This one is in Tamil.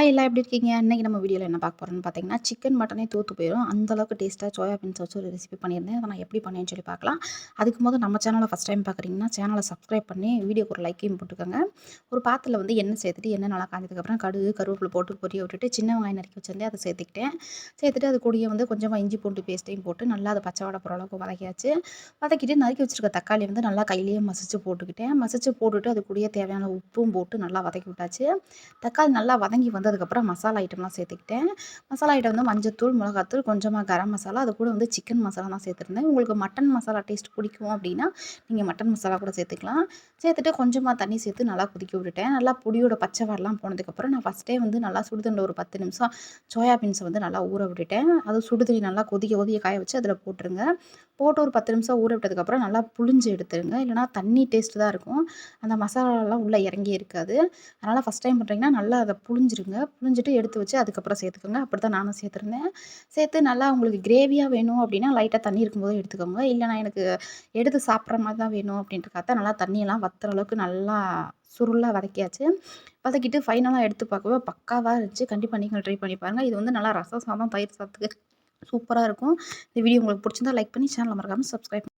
ஹாய் எல்லாம் எப்படி இருக்கீங்க? இன்றைக்கி நம்ம வீடியோவில் என்ன பார்க்க போகிறோம்னு பார்த்தீங்கன்னா சிக்கன் மட்டனே தூத்து போயிடும் அந்தளவுக்கு டேஸ்ட்டாக சோயா பீன்ஸ் வச்சு ஒரு ரெசிபி பண்ணியிருந்தேன். அதை நான் எப்படி பண்ணேன்னு சொல்லி பார்க்கலாம். அதுக்கு போது நம்ம சேனலை ஃபஸ்ட் டைம் பார்க்குறீங்கன்னா சேனலை சப்ஸ்கிரைப் பண்ணி வீடியோக்கு ஒரு லைக்கையும் போட்டுக்கோங்க. ஒரு பாத்தில் வந்து எண்ணெய் சேர்த்துட்டு எண்ணெய் நல்லா காய்ஞ்சதுக்கப்புறம் கடுகு கருவேப்பிலை போட்டு பொரிய விட்டுட்டு சின்ன வெங்காயம் நறுக்கி வச்சிருந்தேன். அதை சேர்த்துக்கிட்டேன். சேர்த்துட்டு அது கூடிய வந்து கொஞ்சமாக இஞ்சி பூண்டு பேஸ்ட்டையும் போட்டு நல்லா அதை பச்சை வாடை போகிற அளவுக்கு வதக்கியாச்சு. வதக்கிட்டு நறுக்கி வச்சுருக்க தக்காளி வந்து நல்லா கையிலேயே மசிச்சு போட்டுக்கிட்டேன். மசிச்சு போட்டுட்டு அது கூடிய தேவையான உப்பும் போட்டு நல்லா வதக்கி விட்டாச்சு. தக்காளி நல்லா வதங்கி வந்ததுக்கப்புறம் மசாலா ஐட்டம்லாம் சேர்த்துக்கிட்டேன். மசாலா ஐட்டம் வந்து மஞ்சத்தூள் மிளகாத்தூள் கொஞ்சமாக கரம் மசாலா அது கூட வந்து சிக்கன் மசாலா தான் சேர்த்துருந்தேன். உங்களுக்கு மட்டன் மசாலா டேஸ்ட் பிடிக்கும் அப்படின்னா நீங்கள் மட்டன் மசாலா கூட சேர்த்துக்கலாம். சேர்த்துட்டு கொஞ்சமாக தண்ணி சேர்த்து நல்லா கொதிக்க விட்டுட்டேன். நல்லா பொடியோட பச்சை வாரெலாம் போனதுக்கப்புறம் நான் ஃபஸ்ட்டே வந்து நல்லா சுடுதண்ணில் ஒரு பத்து நிமிஷம் சோயாபீன்ஸை வந்து நல்லா ஊற விட்டுட்டேன். அது சுடுதண்ணி நல்லா கொதிக்க கொதிக்க காய வச்சு அதில் போட்டுருங்க. போட்டு ஒரு பத்து நிமிஷம் ஊற விட்டதுக்கப்புறம் நல்லா புளிஞ்சு எடுத்துருங்க. இல்லைனா தண்ணி டேஸ்ட்டு தான் இருக்கும். அந்த மசாலாலாம் உள்ளே இறங்கி இருக்காது. அதனால் ஃபஸ்ட் டைம் பண்ணுறீங்கன்னா நல்லா அதை புளிஞ்சிருங்க புளிஞ்சிட்டு எடுத்து வச்சு அதுக்கப்புறம் சேர்த்துக்கோங்க. அப்படி தான் நானும் சேர்த்துருந்தேன். சேர்த்து நல்லா உங்களுக்கு கிரேவியாக வேணும் அப்படின்னா லைட்டாக தண்ணி இருக்கும்போது எடுத்துக்கோங்க. இல்லைனா எனக்கு எடுத்து சாப்பிட்ற மாதிரி தான் வேணும் அப்படின்றக்காக நல்லா தண்ணியெல்லாம் வத்துற அளவுக்கு நல்லா சுருளாக வதக்கியாச்சு. வதக்கிட்டு ஃபைனலாக எடுத்து பார்க்கவே பக்காவாக இருந்துச்சு. கண்டிப்பாக நீங்கள் ட்ரை பண்ணி பாருங்கள் இது வந்து நல்லா ரசம் சாதம் தயிர் சாதத்துக்கு சூப்பராக இருக்கும். இந்த வீடியோ உங்களுக்கு பிடிச்சிருந்தா லைக் பண்ணி சேனலை மறக்காமல் சப்ஸ்கிரைப்